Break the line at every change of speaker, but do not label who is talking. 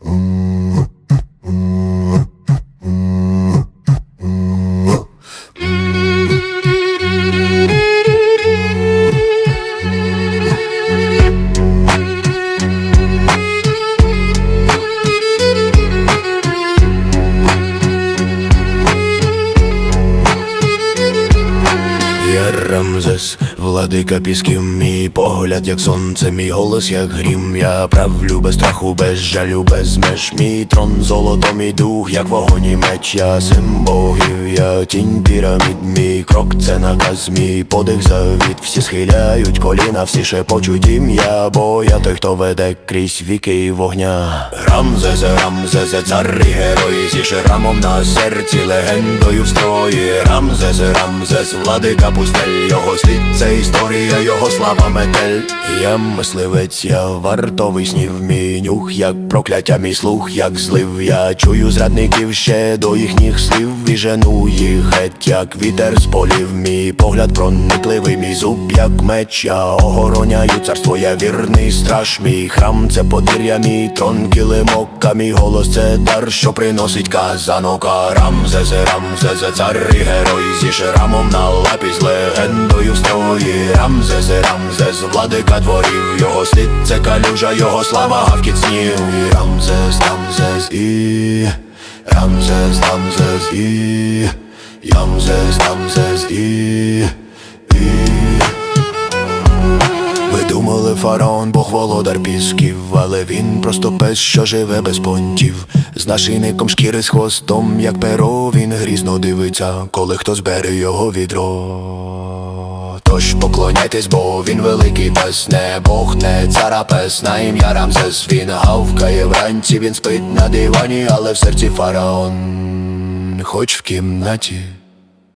Um, Я Рамзес, владика пісків, мій погляд, як сонце, мій голос, як грім. Я правлю без страху, без жалю, без меж. Мій трон золото, мій дух, як вогонь і меч. Я син богів, я тінь пірамід, мій крок це наказ, мій подих завіт. Всі схиляють коліна, всі шепочуть ім'я, бо я той, хто веде крізь віки і вогня. Рамзезе, Рамзезе, цар і герой, зі шрамом на серці, легендою в строї. Рамзезе, Рамзес, владика пустель, його слід це історія, його слава метель. Я мисливець, я вартовий снів, мій нюх, як прокляття, мій слух, як злив. Я чую зрадників ще до їхніх слів і жену їх геть, як вітер з полів. Мій погляд проникливий, мій зуб, як меч, я охороняю царство, я вірний страж, мій храм це подвір'я, мій трон килимок, а мій голос це дар, що приносить казанока. Рамзезе, Рамзезе, цар і герой зі шрамом на лапі з строї. Рамзезе, Рамзес, владика дворів, його слід це калюжа, його слава гавкіт снів. І Рамзес, Рамзес і Рамзес, Рамзес і Рамзес, Рамзес і ви думали, фараон, бог володар пісків, але він просто пес, що живе без понтів. З нашийником шкіри з хвостом, як перо, він грізно дивиться, коли хтось бере його відро. Тож поклоняйтесь, бо він великий пес, не бог, не царапес, на ім'я Рамзес. Він гавкає вранці, він спить на дивані, але в серці фараон, хоч в кімнаті.